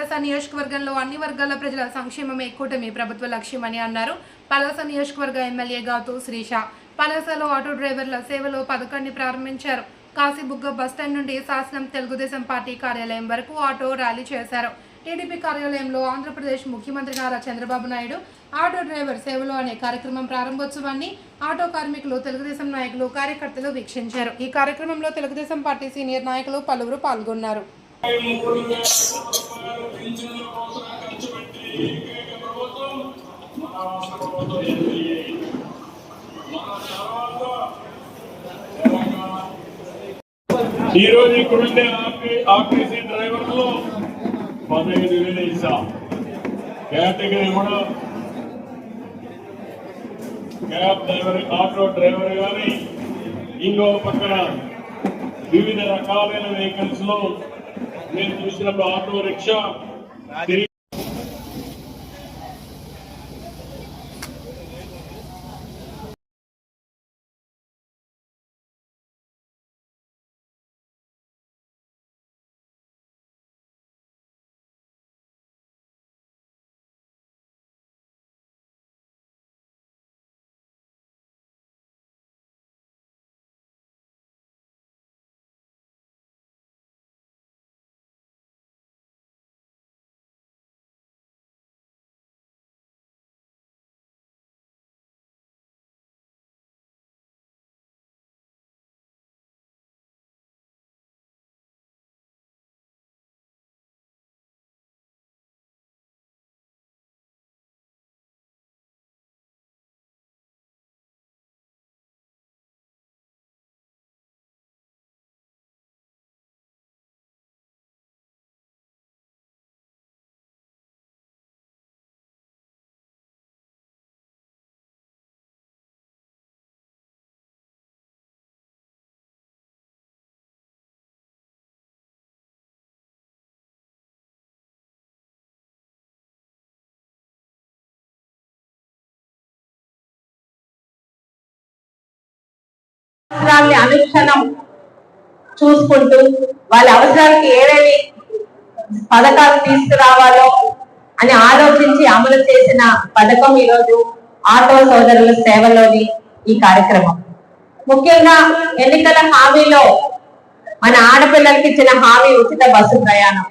పలాస నియోజకవర్గంలో అన్ని వర్గాల ప్రజల సంక్షేమమే కూటమి ప్రభుత్వ లక్ష్యమని అన్నారు. పలాస నియోజకవర్గ ఎమ్మెల్యే గాతు శ్రీష. పలాసలో ఆటో డ్రైవర్ల సేవలో పథకాన్ని ప్రారంభించారు. కాశీబుగ్గ బస్టాండ్ నుండి శాసనం తెలుగుదేశం పార్టీ కార్యాలయం వరకు ఆటో ర్యాలీ చేశారు. టీడీపీ కార్యాలయంలో ఆంధ్రప్రదేశ్ ముఖ్యమంత్రి నారా చంద్రబాబు నాయుడు ఆటో డ్రైవర్ సేవలో అనే కార్యక్రమం ప్రారంభోత్సవాన్ని ఆటో కార్మికులు తెలుగుదేశం నాయకులు కార్యకర్తలు వీక్షించారు. ఈ కార్యక్రమంలో తెలుగుదేశం పార్టీ సీనియర్ నాయకులు పలువురు పాల్గొన్నారు. ఈ రోజు ఇక్కడుండే ఆర్టీ- ఆర్టీసీ డ్రైవర్లు పదహైదు వేలు ఇస్తాం. కేటగిరీ కూడా క్యాబ్ డ్రైవర్ ఆటో డ్రైవర్ కానీ ఇంకో పక్కన వివిధ రకాలైన వెహికల్స్లో నేను చూసినప్పుడు ఆటో రిక్షా. అవసరాల్ని అనుక్షణం చూసుకుంటూ వాళ్ళ అవసరాలకి ఏవేవి పథకాలు తీసుకురావాలో అని ఆలోచించి అమలు చేసిన పథకం ఈరోజు ఆటో సోదరుల సేవలోని ఈ కార్యక్రమం. ముఖ్యంగా ఎన్నికల హామీలో మన ఆడపిల్లలకి ఇచ్చిన హామీ ఉచిత బస్సు ప్రయాణం.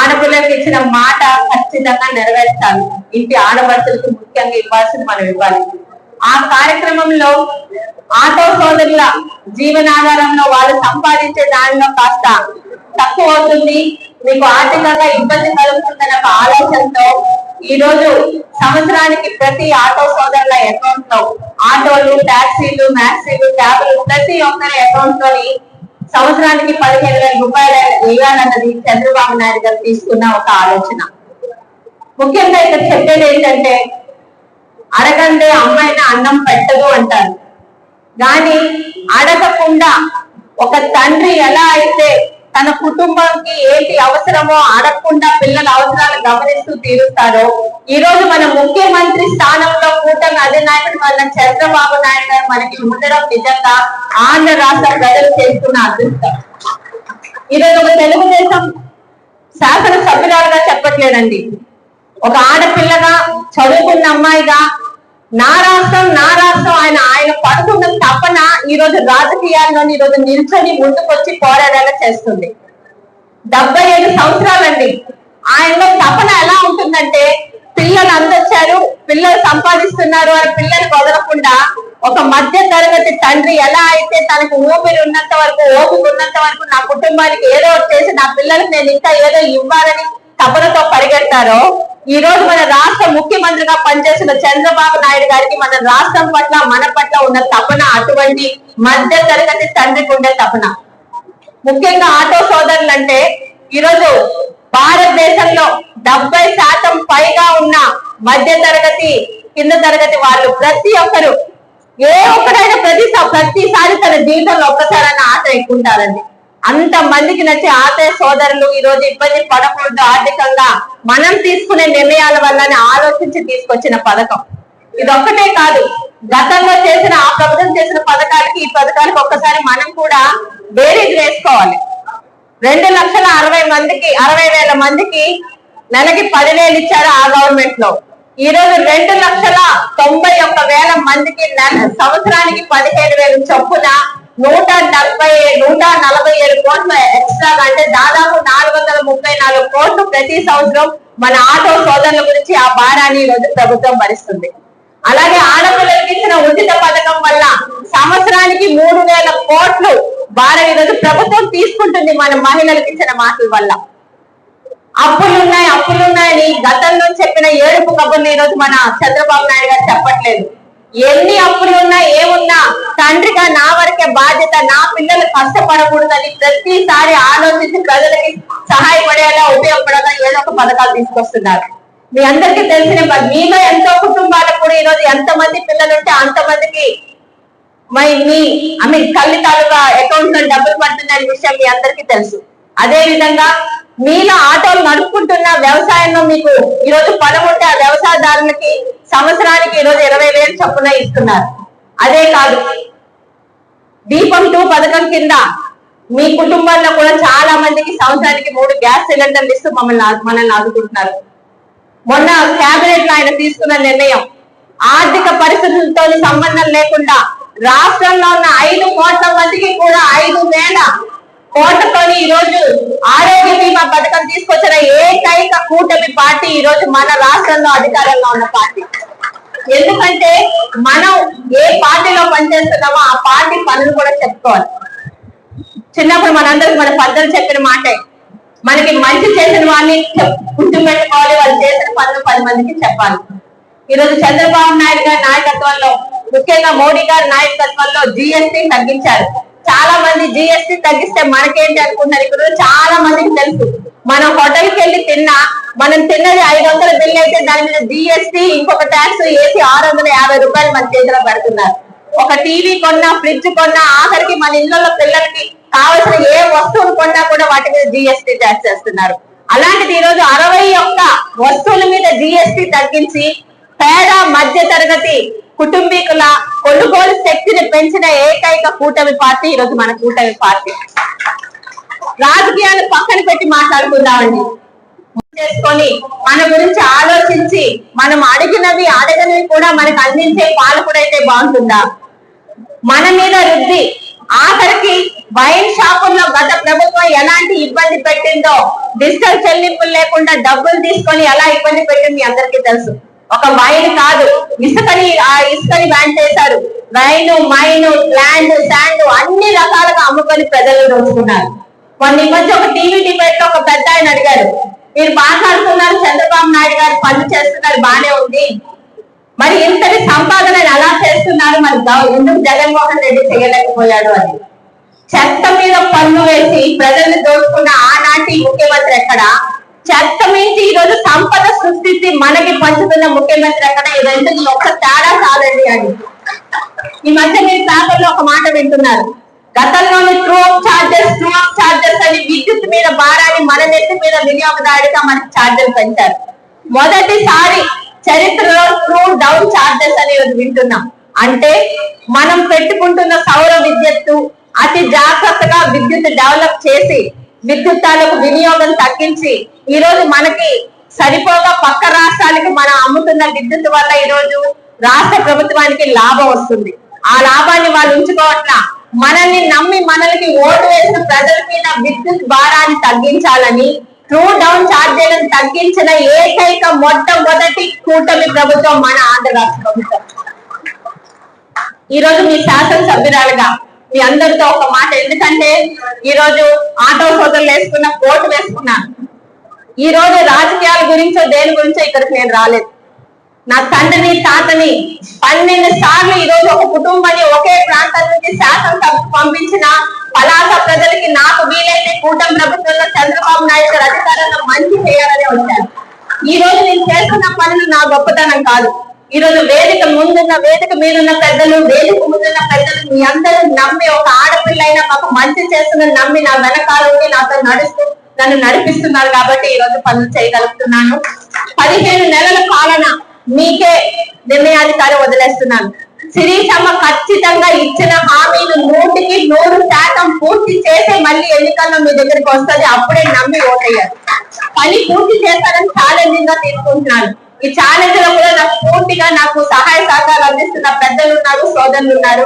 ఆడపిల్లలకి ఇచ్చిన మాట ఖచ్చితంగా నెరవేర్చాలి. ఇంటి ఆడపడుతులకు ముఖ్యంగా ఇవ్వాల్సింది మనం ఇవ్వాలి. ఆ కార్యక్రమంలో ఆటో సోదరుల జీవనాధారంలో వాళ్ళు సంపాదించే దానిలో కాస్త తక్కువ అవుతుంది. మీకు ఆర్థికంగా ఇబ్బంది కలుగుతుందన్న ఒక ఆలోచనతో ఈ రోజు సంవత్సరానికి ప్రతి ఆటో సోదరుల అకౌంట్లో ఆటోలు టాక్సీలు మ్యాక్సీలు క్యాబ్లు ప్రతి ఒక్కరి అకౌంట్లోని సంవత్సరానికి పదిహేను వేల రూపాయలు వేయాలన్నది చంద్రబాబు నాయుడు గారు తీసుకున్న ఒక ఆలోచన. ముఖ్యంగా ఇక్కడ చెప్పేది ఏంటంటే అడగందే అమ్మాయిన అన్నం పెట్టదు అంటారు. కానీ అడగకుండా ఒక తండ్రి ఎలా అయితే తన కుటుంబంకి ఏంటి అవసరమో అడగకుండా పిల్లల అవసరాలు గమనిస్తూ తీరుస్తారో ఈ రోజు మన ముఖ్యమంత్రి స్థానంలో కూటమి అధినాయకుడు వల్ల చంద్రబాబు నాయుడు గారు మనకి ఉండడం నిజంగా ఆంధ్ర రాష్ట్ర ప్రజలు చేస్తున్న అదృష్టం. ఈరోజు ఒక తెలుగుదేశం శాసన సభ్యురాలుగా చెప్పట్లేదండి. ఒక ఆడపిల్లగా చదువుకున్న అమ్మాయిగా నా రాష్ట్రం నా రాష్ట్రం ఆయన ఆయన పడుకున్న తపన ఈ రోజు రాజకీయాల్లో ఈ రోజు నిల్చొని ముందుకొచ్చి పోరాడేలా చేస్తుంది. డెబ్బై ఐదు సంవత్సరాలండి. ఆయనలో తపన ఎలా ఉంటుందంటే పిల్లలు అందొచ్చారు పిల్లలు సంపాదిస్తున్నారు అని పిల్లలు వదలకుండా ఒక మధ్య తరగతి తండ్రి ఎలా అయితే తనకు ఊపిరి ఉన్నంత వరకు ఓపిక ఉన్నంత వరకు నా కుటుంబానికి ఏదో ఒకటి చేసి నా పిల్లలకు నేను ఇంకా ఏదో ఇవ్వాలని తపనతో పరిగెడతారో ఈ రోజు మన రాష్ట్ర ముఖ్యమంత్రిగా పనిచేసిన చంద్రబాబు నాయుడు గారికి మన రాష్ట్రం పట్ల మన పట్ల ఉన్న తపన అటువంటి మధ్య తరగతి తండ్రికి ఉండే తపన. ముఖ్యంగా ఆటో సోదరులు అంటే ఈరోజు భారతదేశంలో డెబ్బై శాతం పైగా ఉన్న మధ్య తరగతి కింద తరగతి వాళ్ళు ప్రతి ఒక్కరు ఏ ఒక్కరైనా ప్రతి ప్రతిసారి తన జీవితంలో ఒక్కసారైనా ఆట ఎక్కుంటారండి అంత మందికి నచ్చే ఆటో సోదరులు ఈ రోజు ఇబ్బంది పడకూడదు ఆర్థికంగా. మనం తీసుకునే నిర్ణయాల వల్లనే ఆలోచించి తీసుకొచ్చిన పథకం. ఇదొక్కటే కాదు గతంలో చేసిన ఆ ప్రభుత్వం చేసిన పథకాలకి ఈ పథకాలకు ఒక్కసారి మనం కూడా బేరీజ్ వేసుకోవాలి. రెండు లక్షల అరవై మందికి అరవై వేల మందికి నెలకి పదివేలు ఇచ్చారు ఆ గవర్నమెంట్లో ఈ రోజు రెండు లక్షల తొంభై ఒక్క వేల మందికి నెల సంవత్సరానికి పదిహేను వేలు చొప్పున నూట డెబ్బై నూట నలభై ఏడు కోట్ల ఎక్స్ట్రా అంటే దాదాపు నాలుగు వందల ముప్పై నాలుగు కోట్లు ప్రతి సంవత్సరం మన ఆటో సోదరుల గురించి ఆ భారాన్ని ఈ రోజు ప్రభుత్వం భరిస్తుంది. అలాగే ఆడపిల్లలకి ఇచ్చిన ఉచిత పథకం వల్ల సంవత్సరానికి మూడు వేల కోట్లు భారం ఈరోజు ప్రభుత్వం తీసుకుంటుంది మన మహిళలకు ఇచ్చిన మాటల వల్ల. అప్పులున్నాయి అప్పులున్నాయని గతంలో చెప్పిన ఏడుపు కబుర్లు ఈ రోజు మన చంద్రబాబు నాయుడు గారు చెప్పట్లేదు. ఎన్ని అప్పులు ఉన్నా ఏమున్నా తండ్రిగా నా వరకే బాధ్యత నా పిల్లలు కష్టపడకూడదని ప్రతిసారి ఆలోచించి ప్రజలకి సహాయపడేలా ఉపయోగపడేలా ఏదో ఒక పథకాలు తీసుకొస్తున్నారు. మీ అందరికీ తెలిసిన మీలో ఎంతో కుటుంబాలకు కూడా ఈరోజు ఎంతమంది పిల్లలు ఉంటే అంతమందికి మై మీ ఐ మీన్ తల్లి తాలూకా అకౌంట్లో డబ్బులు పడుతున్న విషయం మీ అందరికీ తెలుసు. అదే విధంగా మీలో ఆటోలు నడుపుకుంటున్న వ్యవసాయంలో మీకు ఈ రోజు పొలం ఉంటే ఆ వ్యవసాయదారులకి సంవత్సరానికి ఈ రోజు ఇరవై వేలు చొప్పున ఇస్తున్నారు. అదే కాదు దీపం టూ పథకం కింద మీ కుటుంబాల్లో కూడా చాలా మందికి సంవత్సరానికి మూడు గ్యాస్ సిలిండర్లు ఇస్తూ మమ్మల్ని మనల్ని ఆదుకుంటున్నారు. మొన్న కేబినెట్లో ఆయన తీసుకున్న నిర్ణయం ఆర్థిక పరిస్థితులతో సంబంధం లేకుండా రాష్ట్రంలో ఉన్న ఐదు కోట్ల మందికి కూడా ఐదు వేల కోటతోని ఈ రోజు ఆరోగ్య బీమా పథకం తీసుకొచ్చిన ఏకైక కూటమి పార్టీ ఈ రోజు మన రాష్ట్రంలో అధికారంలో ఉన్న పార్టీ. ఎందుకంటే మనం ఏ పార్టీలో పనిచేస్తున్నామో ఆ పార్టీ పనులు కూడా చెప్పుకోవాలి. చిన్నప్పుడు మనందరికి మన పెద్దలు చెప్పిన మాటే మనకి మంచి చేసిన వాళ్ళని చెప్- గుర్తుపెట్టుకోవాలి వాళ్ళు చేసిన పనులు పది మందికి చెప్పాలి. ఈరోజు చంద్రబాబు నాయుడు గారి నాయకత్వంలో ముఖ్యంగా మోడీ గారి నాయకత్వంలో జిఎస్టీ తగ్గించారు. చాలా మంది జిఎస్టీ తగ్గిస్తే మనకేంటి అనుకుంటారు ఇక్కడ చాలా మందికి తెలుసు. మనం హోటల్కి వెళ్ళి తిన్నా మనం తిన్నది ఐదు వందల బిల్ అయితే దాని మీద జిఎస్టీ ఇంకొక ట్యాక్స్ వేసి ఆరు వందల యాభై రూపాయలు మన చేతిలో పెడుతున్నారు. ఒక టీవీ కొన్నా ఫ్రిడ్జ్ కొన్నా ఆఖరికి మన ఇళ్ళలో పిల్లలకి కావలసిన ఏ వస్తువులు కొన్నా కూడా వాటి మీద జిఎస్టీ ట్యాక్స్ చేస్తున్నారు అలాంటిది ఈ రోజు అరవై ఒక్క వస్తువుల మీద జిఎస్టీ తగ్గించి పేద మధ్య తరగతి కుటుంబీకుల కొనుగోలు శక్తిని పెంచిన ఏకైక కూటమి పార్టీ ఈ రోజు మన కూటమి పార్టీ. రాజకీయాలు పక్కన పెట్టి మాట్లాడుకుందామండి. చేసుకొని మన గురించి ఆలోచించి మనం అడిగినవి అడగనివి కూడా మనకు అందించే పాలకుడైతే బాగుంటుందా? మన మీద రుద్ది ఆఖరికి వైన్ షాపుల్లో గత ప్రభుత్వం ఎలాంటి ఇబ్బంది పెట్టిందో డిజిటల్ చెల్లింపులు లేకుండా డబ్బులు తీసుకొని ఎలా ఇబ్బంది పెట్టింది అందరికీ తెలుసు. ఒక వైన్ కాదు. ఇసుకని ఆ ఇసుకని బ్యాన్ చేశారు. వైన్ మైన్ ల్యాండ్ శాండ్ అన్ని రకాలుగా అమ్ముకొని ప్రజలు దోచుకున్నారు. కొన్ని ఈ మధ్య ఒక టీవీ డిబేట్లో ఒక పెద్ద ఆయన అడిగారు మీరు మాట్లాడుతున్నారు చంద్రబాబు నాయుడు గారు పనులు చేస్తున్నారు బానే ఉంది. మరి ఇంతటి సంపాదన ఎలా చేస్తున్నారు మరి ఎందుకు జగన్మోహన్ రెడ్డి చేయలేకపోయాడు అని. చెత్త మీద పన్ను వేసి ప్రజల్ని దోచుకున్న ఆనాటి ముఖ్యమంత్రి ఎక్కడ? చెత్త మించి ఈ రోజు సంపద సృష్టించి మనకి పంచుతున్న ముఖ్యమంత్రి అక్కడ ఈ రెండుకి ఒక్క తేడా చాలండి అని ఈ మధ్య మీరు పేపర్లో ఒక మాట వింటున్నారు. గతంలోని true up charges true up charges అని విద్యుత్ మీద భారాన్ని మన నెత్తి మీద వినియోగదారుడిగా మనకి ఛార్జీలు పెంచారు మొదటిసారి చరిత్రలో ట్రూ డౌన్ చార్జెస్ అనేది వింటున్నాం. అంటే మనం పెట్టుకుంటున్న సౌర విద్యుత్తు అతి జాగ్రత్తగా విద్యుత్ డెవలప్ చేసి విద్యుత్తాలకు వినియోగం తగ్గించి ఈ రోజు మనకి సరిపోగా పక్క రాష్ట్రాలకి మనం అమ్ముతున్న విద్యుత్ వల్ల ఈ రోజు రాష్ట్ర ప్రభుత్వానికి లాభం వస్తుంది. ఆ లాభాన్ని వాళ్ళు ఉంచుకోవట్లా. మనల్ని నమ్మి మనల్ని ఓటు వేసిన ప్రజల మీద విద్యుత్ భారాన్ని తగ్గించాలని ట్రూ డౌన్ ఛార్జీలను తగ్గించిన ఏకైక మొట్టమొదటి కూటమి ప్రభుత్వం మన ఆంధ్ర రాష్ట్ర ప్రభుత్వం. ఈ రోజు మీ శాసనసభ్యురాలుగా మీ అందరితో ఒక మాట. ఎందుకంటే ఈ రోజు ఆటో సోదరులు వేసుకున్న కోటు వేసుకున్నాను ఈ రోజు రాజకీయాల గురించో దేని గురించో ఇక్కడికి నేను రాలేదు. నా తండ్రిని తాతని పన్నెండు సార్లు ఈ రోజు ఒక కుటుంబాన్ని ఒకే ప్రాంతం నుంచి శాసనసభకు పంపించిన పలాస ప్రజలకి నాకు వీలైతే కూటమి ప్రభుత్వంలో చంద్రబాబు నాయుడు గారు అధికారంలో మంచి చేయాలని వచ్చాను ఈ రోజు నేను చేస్తున్న పనులు నా గొప్పతనం కాదు. ఈ రోజు వేదిక ముందున్న వేదిక మీదున్న పెద్దలు వేదిక ముందున్న పెద్దలు మీ అందరూ నమ్మి ఒక ఆడపిల్ల అయినా మాకు మంచి చేస్తుందని నమ్మి నా వెనకాల ఉండి నాతో నడుస్తూ నన్ను నడిపిస్తున్నారు కాబట్టి ఈ రోజు పనులు చేయగలుగుతున్నాను. పదిహేను నెలల పాలన మీకే నిర్ణయాధికారం వదిలేస్తున్నాను. శిరీషమ్మ ఖచ్చితంగా ఇచ్చిన హామీలు నూటికి నూరు శాతం పూర్తి చేసే మళ్ళీ ఎన్నికల్లో మీ దగ్గరికి వస్తుంది అప్పుడే నమ్మి ఓటయ్యారు పని పూర్తి చేస్తారని ఛాలెంజింగ్గా తీసుకుంటున్నాను. ఈ ఛాలెంజ్లో కూడా నాకు పూర్తిగా నాకు సహాయ సహకారాలు అందిస్తున్న పెద్దలు ఉన్నారు సోదరులు ఉన్నారు.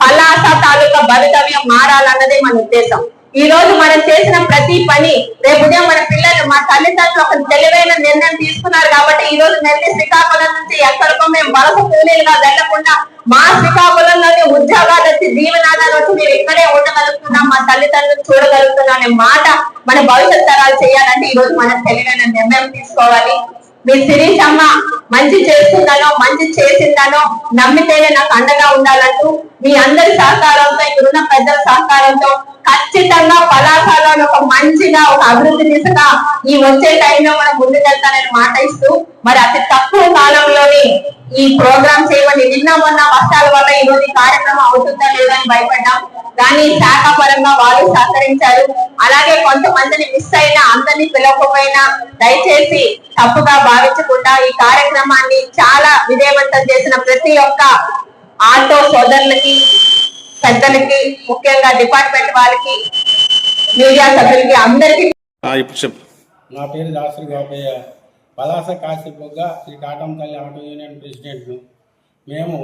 పలాస తాలూకా భవితవ్యం మారాలన్నదే మన ఉద్దేశం. ఈ రోజు మనం చేసిన ప్రతి పని రేపు ఉదయం మన పిల్లలు మా తల్లిదండ్రులు ఒక తెలివైన నిర్ణయం తీసుకున్నారు కాబట్టి ఈ రోజు నెల్లి శ్రీకాకుళం నుంచి ఎక్కడికో మేము వలస కూలీలుగా వెళ్ళకుండా మా శ్రీకాకుళంలోనే ఉద్యోగాలు వచ్చి దీవెనాదాలు వచ్చి మేము ఇక్కడే ఉండగలుగుతున్నాం మా తల్లిదండ్రులు చూడగలుగుతున్నాం అనే మాట మన భవిష్యత్ తరాలు చేయాలంటే ఈ రోజు మనం తెలివైన నిర్ణయం తీసుకోవాలి. మీ శిరీష్ అమ్మ మంచి చేస్తుందనో మంచి చేసిందనో నమ్మితేనే నాకు అండగా ఉండాలంటూ మీ అందరి సహకారంతో ఇక్కడున్న పెద్దల సహకారంతో ఖచ్చితంగా పలాసాలో ఒక మంచిగా ఒక అభివృద్ధి దిశగా ఈ వచ్చే టైంలో మనం ముందుకెళ్తానని మాట ఇస్తూ మరి అతి తక్కువ కాలంలోని ఈ ప్రోగ్రామ్ చేయమని నిన్న మొన్న వర్షాల వల్ల ఈ రోజు కార్యక్రమం అవుతుందా లేదా అని భయపడ్డాం. కానీ శాఖ పరంగా వాళ్ళు సహకరించారు. అలాగే కొంతమందిని మిస్ అయినా అందరినీ పిలవకపోయినా దయచేసి తప్పుగా భావించకుండా ఈ కార్యక్రమాన్ని చాలా విజయవంతం చేసిన ప్రతి ఒక్క ఆటో సోదరులకి పెద్దలకి ముఖ్యంగా డిపార్ట్మెంట్ వాళ్ళకి మీడియా సభ్యులకి అందరికీ నా పేరు దాసరి గోపయ్య. పలాస కాశీబొగ్గ శ్రీ కాటం తల్లి ఆటో యూనియన్ ప్రెసిడెంట్ను. మేము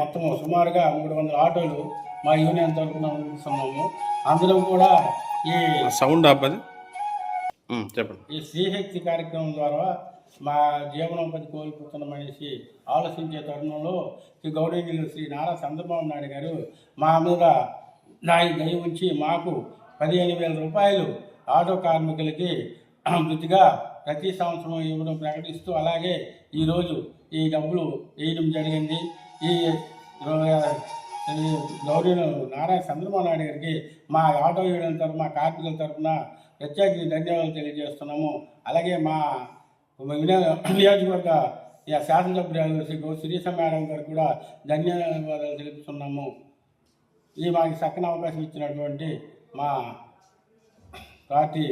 మొత్తము సుమారుగా మూడు వందల ఆటోలు మా యూనియన్ తరఫున నడుపుతున్నాము అందులో కూడా ఈ సౌండ్ చెప్పండి. ఈ శ్రీశక్తి కార్యక్రమం ద్వారా మా జీవనోపాధి కోల్పోతున్నామనేసి ఆలోచించే తరుణంలో శ్రీ గౌరవనీయులు శ్రీ నారా చంద్రబాబు నాయుడు గారు మా మీద నాయ దయ ఉంచి మాకు పదిహేను వేల రూపాయలు ఆటో కార్మికులకి వృత్తిగా ప్రతి సంవత్సరం ఇవ్వడం ప్రకటిస్తూ అలాగే ఈరోజు ఈ డబ్బులు వేయడం జరిగింది. ఈ ఈ గౌరవ నారాయణ చంద్రబాబు నాయుడు గారికి మా ఆటో యూనియన్ తరఫున మా కార్మికుల తరఫున ప్రత్యేక ధన్యవాదాలు తెలియజేస్తున్నాము. అలాగే మా నియోజకవర్గ ఈ శాసనసభ్యులు శ్రీ గౌ శిరీష మేడం గారు కూడా ధన్యవాదాలు తెలుపుతున్నాము. ఈ మాకు చక్కని అవకాశం ఇచ్చినటువంటి మా పార్టీ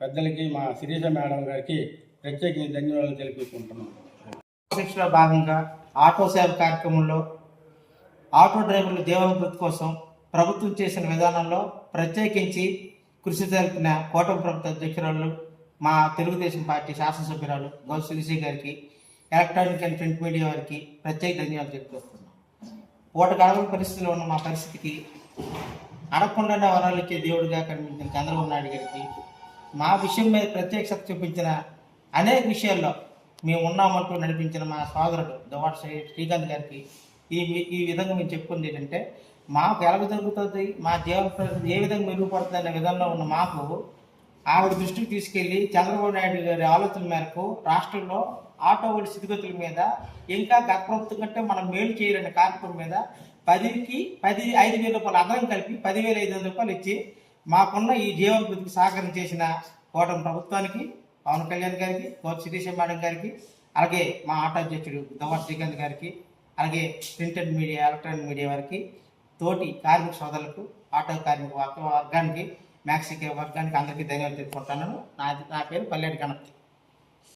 పెద్దలకి మా శిరీష మేడం గారికి ప్రత్యేక ధన్యవాదాలు తెలుపుకుంటున్నాము. శిక్షణలో భాగంగా ఆటో సేవ కార్యక్రమంలో ఆటో డ్రైవర్ల జీవనభృతి కోసం ప్రభుత్వం చేసిన విధానంలో ప్రత్యేకించి కృషి జరిపిన కూటమి ప్రభుత్వ అధ్యక్షురాలు మా తెలుగుదేశం పార్టీ శాసనసభ్యురాలు గౌ శ్రీశ్రీ గారికి ఎలక్ట్రానిక్ అండ్ ప్రింట్ మీడియా వారికి ప్రత్యేక ధన్యవాదాలు తెలియజేస్తున్నాం పూట గడవని పరిస్థితిలో ఉన్న మా పరిస్థితికి అడగకుండా వరాలు ఇచ్చే దేవుడిగా కనిపించిన చంద్రబాబు నాయుడు గారికి మా విషయం మీద ప్రత్యేక శ్రద్ధ చూపించిన అనేక విషయాల్లో మేము ఉన్నామంటూ నడిపించిన మా సోదరుడు దవాడ శ్రీ శ్రీకాంత్ గారికి ఈ ఈ విధంగా మేము చెప్పుకుంది ఏంటంటే మాకు ఎలా జరుగుతుంది మా జీవన ఏ విధంగా మెరుగుపడుతుంది అనే విధంలో ఉన్న మాకు ఆవిడ దృష్టికి తీసుకెళ్ళి చంద్రబాబు నాయుడు గారి ఆలోచన మేరకు రాష్ట్రంలో ఆటో వాళ్ళ స్థితిగతుల మీద ఇంకా గత ప్రభుత్వం కంటే మనం మేలు చేయాలనే కార్యక్రమం మీద పదికి పది ఐదు వేల రూపాయలు అదనం కలిపి పదివేల ఐదు వందల రూపాయలు ఇచ్చి మాకున్న ఈ జీవనభృతికి సహకారం చేసిన కోటం ప్రభుత్వానికి పవన్ కళ్యాణ్ గారికి గౌరవ శిరీష మేడం గారికి అలాగే మా ఆటో అధ్యక్షుడు దవా శ్రీకాంత్ గారికి అలాగే ప్రింటెడ్ మీడియా ఎలక్ట్రానిక్ మీడియా వారికి తోటి కార్మిక సోదరులకు ఆటో కార్మిక వర్గ- వర్గానికి మ్యాక్సికే వర్గానికి అందరికీ ధన్యవాదాలు తెలుపుకుంటున్నాను. నా నా పేరు పల్లెటి గణపతి